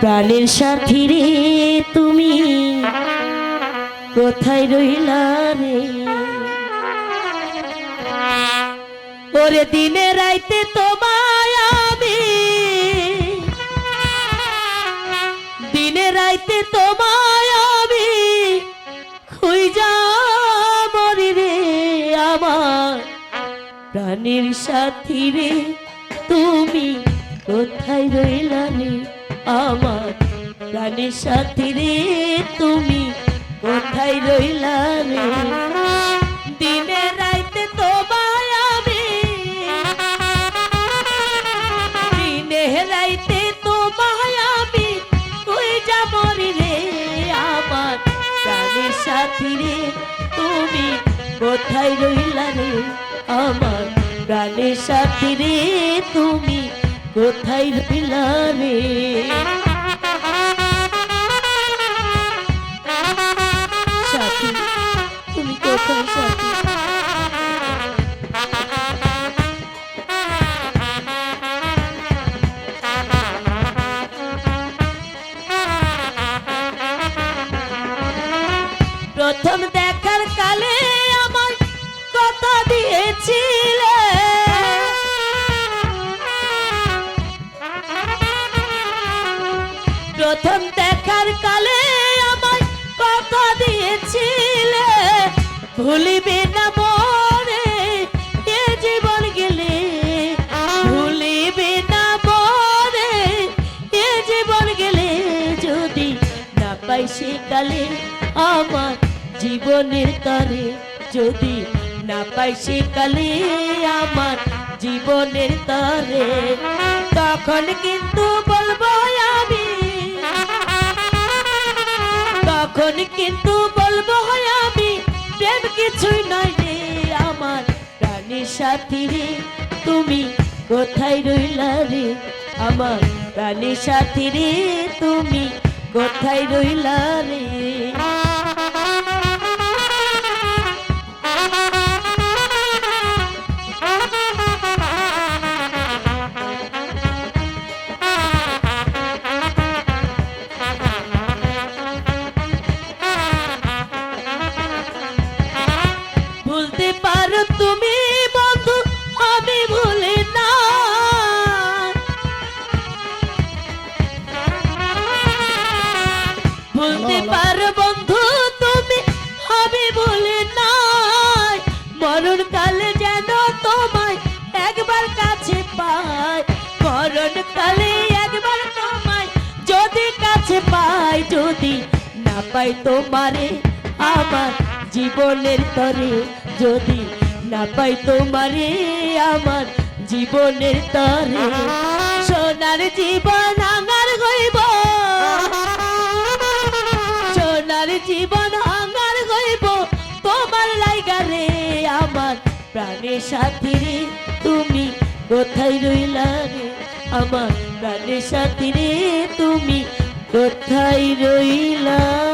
প্রাণের সাথী রে তুমি, কোথায় রইলা রে? ওরে দিনে রাইতে তোমায় আমি, দিনে রাইতে তোমায় আমি, খুঁজা মরি রে আমার। প্রাণের সাথী রে, তুমি কোথায় রইলা রে আমার প্রাণের সাথী রে, তুমি কোথায় রইলা রে দিনে রাইতে তোমায় আমি, দিনে রাইতে তোমায় আমি তুই যা মরি রে? আমার প্রাণের সাথী রে, তুমি কোথায় রইলা রে আমার প্রাণের সাথী তুমি কোথায় রইলা প্রথম প্রথম দেখার কালে আমার কথা দিয়েছিলে। ভুলিবে না মরে এ জীবন গেলে। ভুলিবে না মরে এ জীবন গেলে। যদি না পাই সে আমার জীবনের তরে। যদি না পাই সে কালে আমার জীবনের তরে। তখন কিন্তু বলব তখন কিন্তু বলব হয় আমি, প্রেম কিছুই নয় রে আমার। প্রাণের সাথী রে, তুমি কোথায় রইলা রে আমার? প্রাণের সাথী রে, তুমি কোথায় রইলা রে? পারো বন্ধু তুমি আমি ভুলে না মরণ কালে যেন তোমায় একবার কাছে পাই মরণ কালে একবার তোমায় যদি কাছে পাই যদি না পাই তোমারে আমার জীবনের তরে। যদি না পাই তোমারে আমার জীবনের তরে। সোনার জীবন প্রাণের সাথী রে তুমি কোথায় রইলা রে? আমার প্রাণের সাথী রে তুমি কোথায় রইলা?